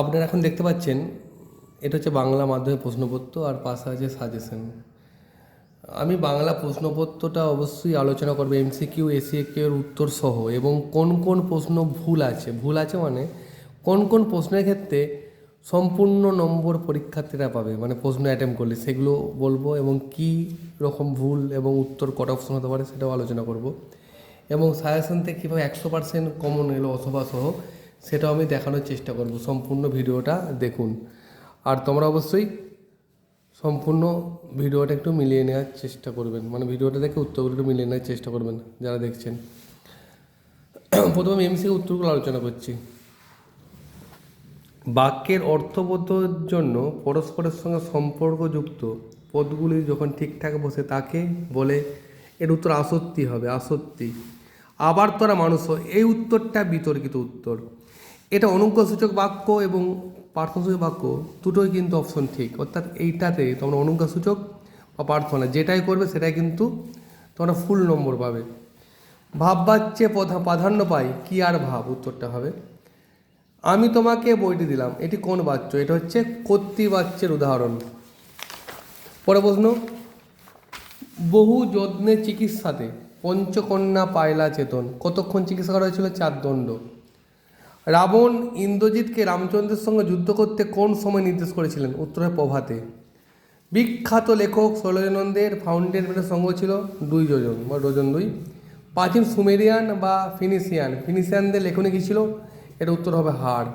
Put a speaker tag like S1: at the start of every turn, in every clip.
S1: আপনারা এখন দেখতে পাচ্ছেন, এটা হচ্ছে বাংলা মাধ্যমে প্রশ্নপত্র আর পাশে আছে সাজেশন আমি বাংলা প্রশ্নপত্রটা অবশ্যই আলোচনা করব এমসিকিউ এসিকিউ এর উত্তর সহ, এবং কোন কোন প্রশ্ন ভুল আছে। ভুল আছে মানে কোন কোন প্রশ্নের ক্ষেত্রে সম্পূর্ণ নম্বর পরীক্ষার্থীরা পাবে মানে প্রশ্ন অ্যাটেম্প করলে, সেগুলো বলব এবং কি রকম ভুল এবং উত্তর কটা অপশন হতে পারে সেটাও আলোচনা করব। এবং সাজেশন থেকে কীভাবে একশো পার্সেন্ট কমন এলো অথবা সহ সেটাও আমি দেখানোর চেষ্টা করব। সম্পূর্ণ ভিডিওটা দেখুন। আর তোমরা অবশ্যই সম্পূর্ণ ভিডিওটা একটু মিলিয়ে নেওয়ার চেষ্টা করবেন। মানে ভিডিওটা দেখে উত্তরগুলো একটু মিলিয়ে নেওয়ার চেষ্টা করবেন যারা দেখছেন। প্রথমে এমসি উত্তরগুলো আলোচনা করছি। বাক্যের অর্থবোধের জন্য পরস্পরের সঙ্গে সম্পর্কযুক্ত পদগুলি যখন ঠিকঠাক বসে তাকে বলে, এর উত্তর আসত্তি হবে আসত্তি আবার তোরা মানুষ এই উত্তরটা বিতর্কিত উত্তর। এটা অনুজ্ঞাসূচক বাক্য এবং প্রার্থনাসূচক বাক্য, দুটোই কিন্তু অপশন ঠিক। অর্থাৎ এইটাতে তোমরা অনুজ্ঞাসূচক বা প্রার্থনা যেটাই করবে সেটাই কিন্তু তোমরা ফুল নম্বর পাবে। ভাববাচ্যে প্রধা প্রাধান্য পাই, কি আর ভাব? উত্তরটা হবে, আমি তোমাকে বইটি দিলাম, এটি কোন বাচ্য? এটা হচ্ছে কর্তৃ বাচ্যের উদাহরণ। পরে প্রশ্ন, বহু যত্নে চিকিৎসাতে পঞ্চকন্যা পায়লা চেতন, কতক্ষণ চিকিৎসা করা হয়েছিল? চার দণ্ড। রাবণ ইন্দ্রজিৎকে রামচন্দ্রের সঙ্গে যুদ্ধ করতে কোন সময় নির্দেশ করেছিলেন? উত্তরে প্রভাতে। বিখ্যাত লেখক শৈলজানন্দের ফাউন্টেন সঙ্গ ছিল দুই যোজন বা ডজন দুই। প্রাচীন সুমেরিয়ান বা ফিনিশিয়ান ফিনিশিয়ানদের লেখনী কী ছিল? এর উত্তর হবে হাড়।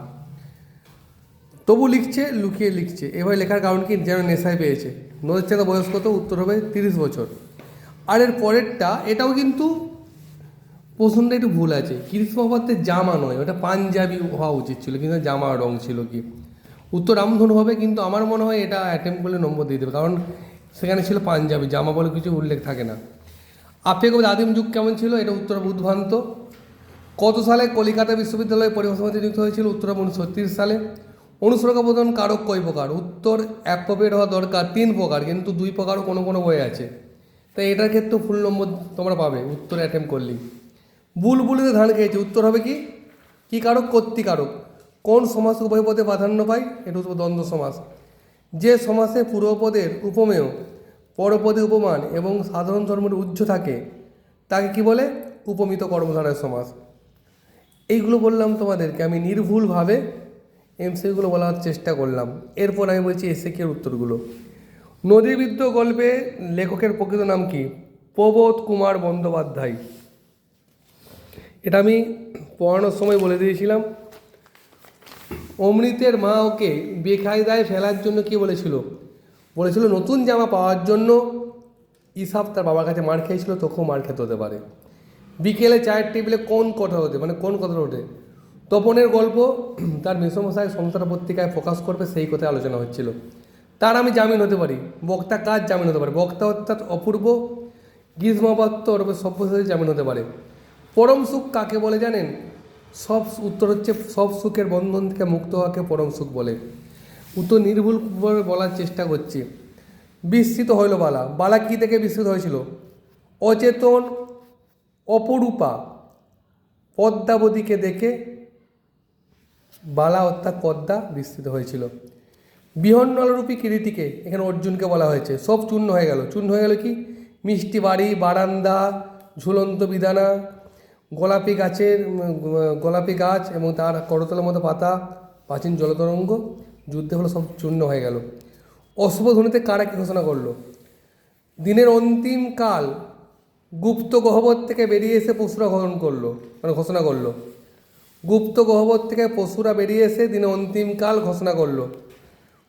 S1: তবু লিখছে, লুকিয়ে লিখছে। এভাবে লেখার কারণ কি? যেন নেশায় পেয়েছে। নদীর চেয়ে বয়স কত উত্তর হবে তিরিশ বছর। আর এর পরেরটা, এটাও কিন্তু প্রশ্নটা একটু ভুল আছে। কৃষ্ণ জামা নয়, ওটা পাঞ্জাবি হওয়া উচিত ছিল, কিন্তু জামা রং ছিল কি। উত্তর রামধনু হবে, কিন্তু আমার মনে হয় এটা অ্যাটেম্প করলে নম্বর দিয়ে দেবে, কারণ সেখানে ছিল পাঞ্জাবি, জামা বলে কিছু উল্লেখ থাকে না। আপেক্ষিক আদিম যুগ কেমন ছিল, এটা উত্তর উদ্ভ্রান্ত কত সালে কলিকাতা বিশ্ববিদ্যালয়ে পরিভাষা মন্ত্রী নিযুক্ত হয়েছিল, উত্তর উনিশশো সালে। অনুসর্গ বোধন কারক কয় প্রকার? উত্তর অ্যাপ্রোপ্রিয়েট হওয়া দরকার, তিন প্রকার, কিন্তু দুই প্রকারও কোনো কোনো বই আছে। তাই এটার ক্ষেত্রে ফুল নম্বর তোমরা পাবে, উত্তর অ্যাটেম্প করলেই। বুলবুলিতে ধান খেয়েছে। উত্তর হবে কি? কি কারক? কর্তিকারক কোন সমাস উভয়পদে প্রাধান্য পায়? এটা হচ্ছে দ্বন্দ্ব সমাস। যে সমাসে পূর্বপদের উপমেয় পরপদে উপমান এবং সাধারণ ধর্মের উজ্জ্ব থাকে, তাকে কি বলে? উপমিত কর্মধারয় সমাস। এইগুলো বললাম তোমাদেরকে। আমি নির্ভুলভাবে এমসিগুলো বলার চেষ্টা করলাম। এরপর আমি বলছি এসে কে উত্তরগুলো। নদীবিদ্য গল্পে লেখকের প্রকৃত নাম কি? প্রবোধ কুমার বন্দ্যোপাধ্যায়। এটা আমি পড়ানোর সময় বলে দিয়েছিলাম। অমৃতের মা ওকে বেকায়দায় ফেলার জন্য কি বলেছিল? বলেছিল, নতুন জামা পাওয়ার জন্য ইসাব তার বাবার কাছে মার খেয়েছিল তখন মার খেতে হতে পারে। বিকেলে চায়ের টেবিলে কোন কথা ওঠে? মানে কোন কথা ওঠে? তপনের গল্প তার মেসমশাই সংসার পত্রিকায় প্রকাশ করবে, সেই কথায় আলোচনা হচ্ছিল। তার আমি জামিন হতে পারি। বক্তা কাজ জামিন হতে পারে? বক্তা অর্থাৎ অপূর্ব, গ্রীষ্মপাত্র ওরূপে সভ্যসাচী জামিন হতে পারে। পরম সুখ কাকে বলে জানেন? সব উত্তর হচ্ছে সব সুখের বন্ধন থেকে মুক্ত হওয়াকে পরম সুখ বলে। উত্তর নির্ভুলভাবে বলার চেষ্টা করছি। বিস্মিত হইল বালা। বালা কী থেকে বিস্মিত হয়েছিল? অচেতন অপরূপা পদ্মাবতীকে দেখে বালা অর্থাৎ পদ্মা বিস্তৃত হয়েছিল। বিহন্নলরূপী কিরীটিকে এখানে অর্জুনকে বলা হয়েছে। সব চূর্ণ হয়ে গেল। চূর্ণ হয়ে গেল কি? মিষ্টি বাড়ি, বারান্দা, ঝুলন্ত বিদানা গোলাপি গাছের গোলাপি গাছ এবং তার করতলের মতো পাতা, প্রাচীন জলতরঙ্গ, যুদ্ধে হলো সব চূর্ণ হয়ে গেল। অশুভধ্বনিতে কারা কি ঘোষণা করল? দিনের অন্তিম কাল গুপ্ত গহ্বর থেকে বেরিয়ে এসে পশুরা গ্রহণ করল মানে ঘোষণা করল। গুপ্ত গহ্বর থেকে পশুরা বেরিয়ে এসে দিনে অন্তিমকাল ঘোষণা করল।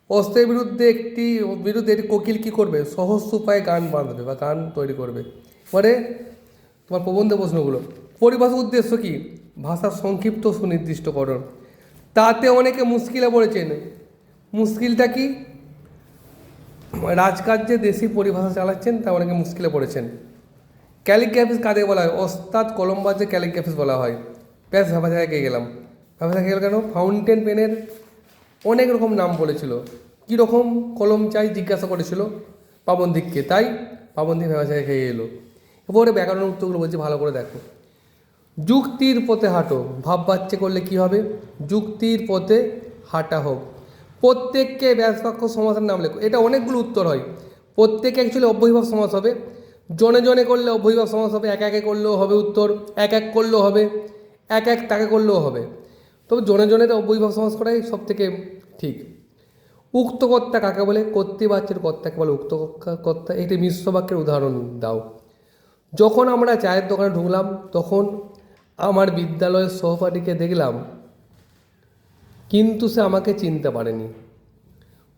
S1: অস্ত্রের বিরুদ্ধে একটি বিরুদ্ধে একটি কোকিল কী করবে? সহজ উপায়ে গান বাঁধবে বা গান তৈরি করবে। পরে তোমার প্রবন্ধ প্রশ্নগুলো। পরিভাষার উদ্দেশ্য কি? ভাষার সংক্ষিপ্ত সুনির্দিষ্টকরণ। তাতে অনেকে মুশকিলে পড়েছেন। মুশকিলটা কি? রাজকার্যে দেশি পরিভাষা চালাচ্ছেন তা অনেকে মুশকিলে পড়েছেন। ক্যালিগ্রাফিস কাদের বলা হয়? ওস্তাদ কলম্বাজে ক্যালিগ্রাফিস বলা হয়। ব্যাস ভাষায় গিয়ে গেলাম। ভাষায় গেল কেন? ফাউন্টেন পেনের অনেক রকম নাম বলেছিল। কী রকম? কলম চাই জিজ্ঞাসা করেছিল পাবন্দিককে তাই পাবন্দিক ভাষায় খেয়ে এলো এরপরে ব্যাকরণ উত্তরগুলো বলছি, ভালো করে দেখো। যুক্তির পথে হাঁটো। ভাব বাচ্চে করলে কি হবে? যুক্তির পথে হাঁটা হোক। প্রত্যেককে ব্যাসবাক্য সমাসের নাম লেখো। এটা অনেকগুলো উত্তর হয়। প্রত্যেকে অ্যাকচুয়ালি অব্যয়ভাব সমাস হবে। জনে জনে করলে অব্যয়ভাব সমাস হবে। এক একে করলেও হবে উত্তর। এক এক করলেও হবে। এক এক তাকে করলেও হবে। তবে জনে জনেতে অব্যয়ভাব সমাস করাই সব থেকে ঠিক। উক্ত কর্তা কাকে বলে? কর্তৃবাচ্যের কর্তাকে বলে উক্ত কর্তা একটি মিশ্র বাক্যের উদাহরণ দাও। যখন আমরা চায়ের দোকানে ঢুকলাম, তখন আমার বিদ্যালয়ের সহপাঠীকে দেখলাম, কিন্তু সে আমাকে চিনতে পারেনি।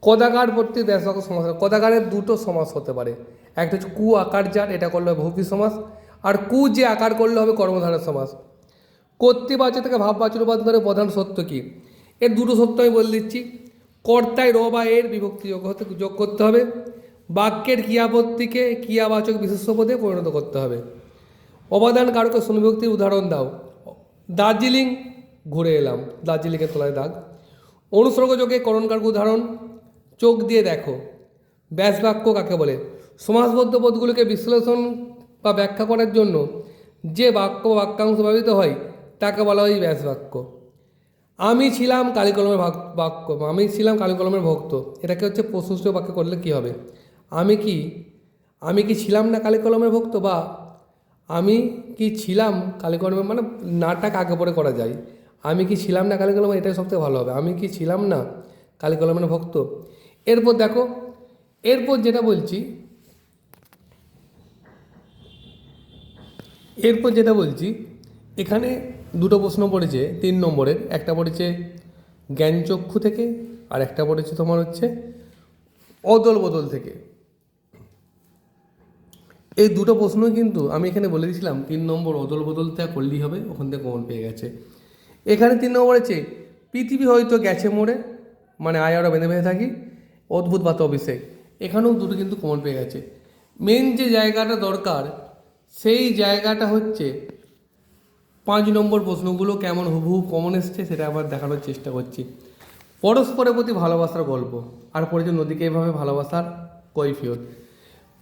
S1: কদাকার ভর্তি ব্যাসবাক্য সমাস। কদাকারের দুটো সমাস হতে পারে। একটা হচ্ছে কু আকার যার, এটা করলে হবে বহুপী সমাস, আর কু যে আকার করলে হবে কর্মধারের সমাস। কর্তৃবাচ্য থেকে ভাববাচ্য রূপান্তরের প্রধান সত্য কি? এর দুটো সত্য আমি বলে দিচ্ছি। কর্তায় র বা এর বিভক্তি যোগ হতে, যোগ করতে হবে। বাক্যের ক্রিয়াপত্তিকে ক্রিয়াবাচক বিশেষ্য পদে পরিণত করতে হবে। অবাদান কারকে সুবিভক্তির উদাহরণ দাও। দার্জিলিং ঘুরে এলাম, দার্জিলিংয়ের তলায় দাগ। অনুসর্গযোগে করণকারক উদাহরণ, চোখ দিয়ে দেখো। ব্যাস বাক্য কাকে বলে? সমাসবদ্ধ পদগুলিকে বিশ্লেষণ বা ব্যাখ্যা করার জন্য যে বাক্য বাক্যাংশ ব্যবহৃত হয়, তাকে বলা হয় ব্যাস বাক্য। আমি ছিলাম কালিকলমের বাক্য। আমি ছিলাম কালিকলমের ভক্ত। এটাকে হচ্ছে প্রশস্ত বাক্য করলে কি হবে? আমি কি আমি কি ছিলাম না কালিকলমের ভক্ত বা আমি কি ছিলাম কালিকলমের মানে নাটাক আগে পরে করা যায়। আমি কি ছিলাম না কালিকলমের এটাই সবথেকে ভালো হবে। আমি কি ছিলাম না কালিকলমের ভক্ত। এরপর দেখো, এরপর যেটা বলছি, এরপর যেটা বলছি, এখানে দুটো প্রশ্ন পড়েছে তিন নম্বরের। একটা পড়েছে জ্ঞানচক্ষু থেকে, আর একটা পড়েছে তোমার হচ্ছে অদল বদল থেকে। এই দুটো প্রশ্ন কিন্তু আমি এখানে বলে দিয়েছিলাম, তিন নম্বর অদল বদল থেকে করলেই হবে, ওখান থেকে কমন পেয়ে গেছে। এখানে তিন নম্বর আছে পৃথিবী হয়তো গেছে মোড়ে মানে আয়ারও বেঁধে বেঁধে থাকি, অদ্ভুত বাত অভিষেক। এখানেও দুটো কিন্তু কমন পেয়ে গেছে। মেন যে জায়গাটা দরকার, সেই জায়গাটা হচ্ছে, পাঁচ নম্বর প্রশ্নগুলো কেমন হুবহু কমন এসছে সেটা আবার দেখানোর চেষ্টা করছি। পরস্পরের প্রতি ভালোবাসার গল্প, আর পড়েছে নদীকে এভাবে ভালোবাসার কৈফিয়ত।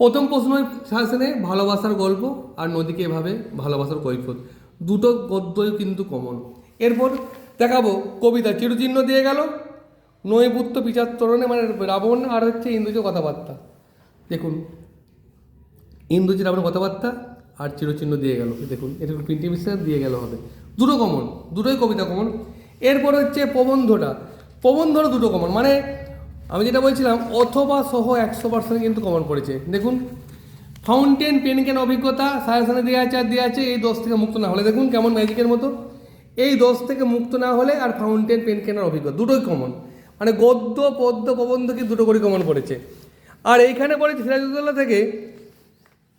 S1: প্রথম প্রশ্ন শাসনে ভালোবাসার গল্প আর নদীকে এভাবে ভালোবাসার কৈফিয়ত দুটো গদ্যই কিন্তু কমন এরপর দেখাবো কবিতা চিরচিহ্ন দিয়ে গেল। নৈপুত্র বিচারতরণে মানে রাবণ আর হচ্ছে ইন্দুজ কথাবার্তা। দেখুন ইন্দুজির আপনার কথাবার্তা আর চিরচিহ্ন দিয়ে গেল। দেখুন এটা প্রিন্টিং মিস্টার দিয়ে গেল হবে। দুটো কমন দুটোই কবিতা কমন এরপর হচ্ছে প্রবন্ধটা। প্রবন্ধটা দুটো কমন মানে আমি যেটা বলছিলাম, অথবা সহ একশো পার্সেন্ট কিন্তু কমন পড়েছে। দেখুন ফাউন্টেন পেন কেন অভিজ্ঞতা, সাজেশনে দেওয়া আছে আর দেওয়া আছে, এই দোষ থেকে মুক্ত না হলে। দেখুন, কেমন ম্যাজিকের মতো। এই দোষ থেকে মুক্ত না হলে আর ফাউন্টেন পেন কেনার অভিজ্ঞতা দুটোই কমন মানে গদ্য, পদ্য, প্রবন্ধ কি দুটো করে কমন পড়েছে। আর এইখানে পড়েছে সিরাজউদ্দৌলা থেকে,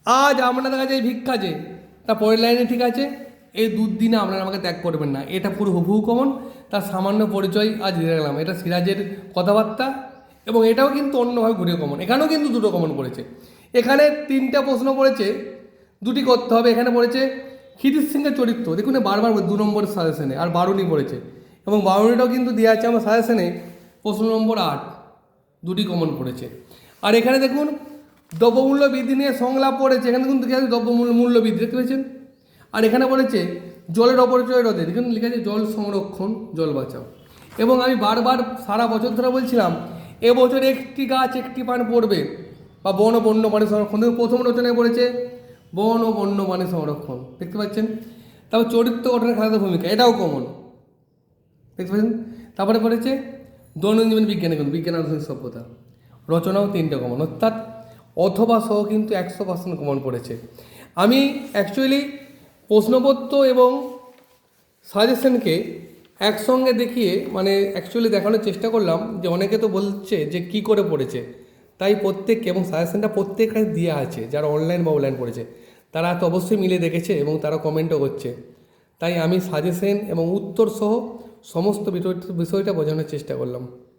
S1: আজ আপনাদের কাছে এই ভিক্ষা যে তা পরের লাইনে ঠিক আছে। এই দুদিনে আপনারা আমাকে ত্যাগ করবেন না। এটা পুরো হুবহু কমন তার সামান্য পরিচয় আজ দিয়ে গেলাম এটা সিরাজের কথাবার্তা। এবং এটাও কিন্তু অন্যভাবে ঘুরে কমন এখানেও কিন্তু দুটো কমন পড়েছে। এখানে তিনটা প্রশ্ন পড়েছে, দুটি করতে হবে। এখানে পড়েছে ক্ষিতির সিংহের চরিত্র। দেখুন বারবার দু নম্বর সাজেশনে আর বারুনি পড়েছে। এবং বারুনিটাও কিন্তু দেওয়া আছে আমার সাজেশনে প্রশ্ন নম্বর আট, দুটি কমন পড়েছে। আর এখানে দেখুন, দ্রব্যমূল্য বৃদ্ধি নিয়ে সংলাপ পড়েছে। এখানে দেখুন দেখে দ্রব্যমূল্য, মূল্য বৃদ্ধি, দেখতে পেয়েছেন? আর এখানে পড়েছে, জলের অপরিচয় রোধে। দেখুন, লিখে আছে, জল সংরক্ষণ, জল বাঁচাও। এবং আমি বারবার সারা বছর ধরে বলছিলাম এবছর একটি গাছ একটি পান পড়বে বা বন ও বন্য প্রাণী সংরক্ষণ প্রথম রচনায় পড়েছে বন ও বন্য প্রাণী সংরক্ষণ। দেখতে পাচ্ছেন? তারপর চরিত্র গঠনের খেলাধুলা ভূমিকা, এটাও কমন দেখতে পাচ্ছেন? তারপরে পড়েছে দৈনন্দিন জীবন বিজ্ঞানে বিজ্ঞান আধুনিক সভ্যতা। রচনাও তিনটে কমন অর্থাৎ অথবা সহ কিন্তু একশো পার্সেন্ট কমন পড়েছে। আমি অ্যাকচুয়ালি প্রশ্নপত্র এবং সাজেশনকে একসঙ্গে দেখিয়ে মানে অ্যাকচুয়ালি দেখানোর চেষ্টা করলাম যে অনেকে তো বলছে যে কি করে পড়েছে। তাই প্রত্যেককে এবং সাজেশনটা প্রত্যেকটা দেওয়া আছে, যারা অনলাইন বা অনলাইন পড়েছে। তারা তো অবশ্যই মিলে দেখেছে এবং তারা কমেন্টও করছে। তাই আমি সাজেশন এবং উত্তর সহ সমস্ত বিষয়টা বোঝানোর চেষ্টা করলাম।